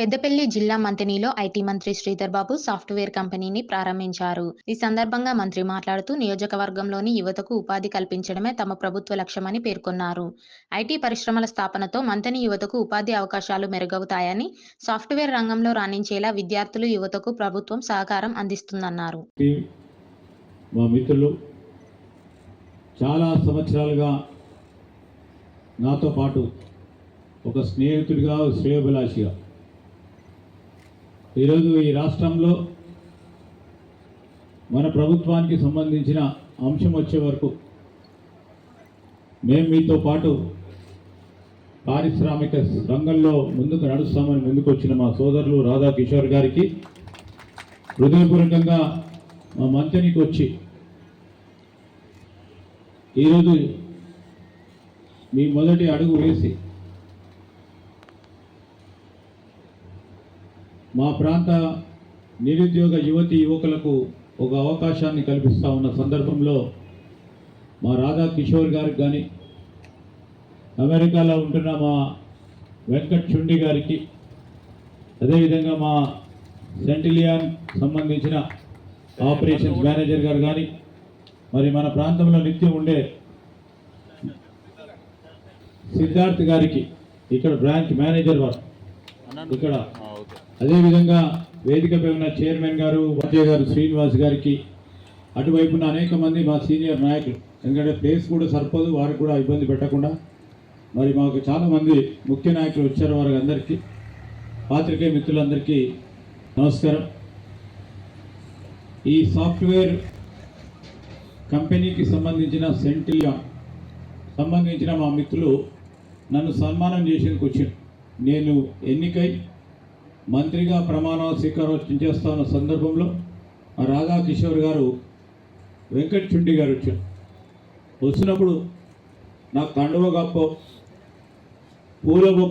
పెద్దపల్లి జిల్లా మంతినిలో ఐటీ మంత్రి శ్రీధర్ బాబు సాఫ్ట్వేర్ కంపెనీని ప్రారంభించారు. ఈ సందర్భంగా మంత్రి మాట్లాడుతూ నియోజకవర్గంలోని యువతకు ఉపాధి కల్పించడమే తమ ప్రభుత్వ లక్ష్యమని పేర్కొన్నారు. ఐటీ పరిశ్రమల స్థాపనతో మంతని యువతకు ఉపాధి అవకాశాలు మెరుగవుతాయని సాఫ్ట్వేర్ రంగంలో రాణించేలా విద్యార్థులు యువతకు ప్రభుత్వం సహకారం అందిస్తుందన్నారు. మా మిత్రులు చాలా సంవత్సరాలుగా నాతో పాటు ఒక స్నేహితుడిగా శ్రేయభిలాషిగా ఈరోజు ఈ రాష్ట్రంలో మన ప్రభుత్వానికి సంబంధించిన అంశం వచ్చే వరకు మేము మీతో పాటు పారిశ్రామిక రంగంలో ముందుకు నడుస్తామని ముందుకు వచ్చిన మా సోదరులు రాధా కిషోర్ గారికి హృదయపూర్వకంగా మా మంత్రికి వచ్చి ఈరోజు మీ మొదటి అడుగు వేసి మా ప్రాంత నిరుద్యోగ యువతి యువకులకు ఒక అవకాశాన్ని కల్పిస్తూ ఉన్న సందర్భంలో మా రాధా కిషోర్ గారికి కానీ అమెరికాలో ఉంటున్న మా వెంకట్ చుండి గారికి అదేవిధంగా మా సెంటిలియాన్ సంబంధించిన ఆపరేషన్స్ మేనేజర్ గారు కానీ మరి మన ప్రాంతంలో నిత్యం ఉండే సిద్ధార్థ్ గారికి ఇక్కడ బ్రాంచ్ మేనేజర్ వారు ఇక్కడ అదేవిధంగా వేదికపై ఉన్న చైర్మన్ గారు వాజే గారు శ్రీనివాస్ గారికి అటువైపున అనేక మంది మా సీనియర్ నాయకులు. ఎందుకంటే ప్లేస్ కూడా సరిపోదు వారికి కూడా ఇబ్బంది పెట్టకుండా. మరి మాకు చాలామంది ముఖ్య నాయకులు వచ్చారు వారికి అందరికీ పాత్రికేయ మిత్రులందరికీ నమస్కారం. ఈ సాఫ్ట్వేర్ కంపెనీకి సంబంధించిన సెంటిలియా సంబంధించిన మా మిత్రులు నన్ను సన్మానం చేసేందుకు వచ్చాను నేను ఎన్నికై మంత్రిగా ప్రమాణ స్వీకారం చేస్తున్న సందర్భంలో రాధా కిషోర్ గారు వెంకట్ చుండి గారు వచ్చారు. వచ్చినప్పుడు నాకు కండువ గప్ప పూల బొకే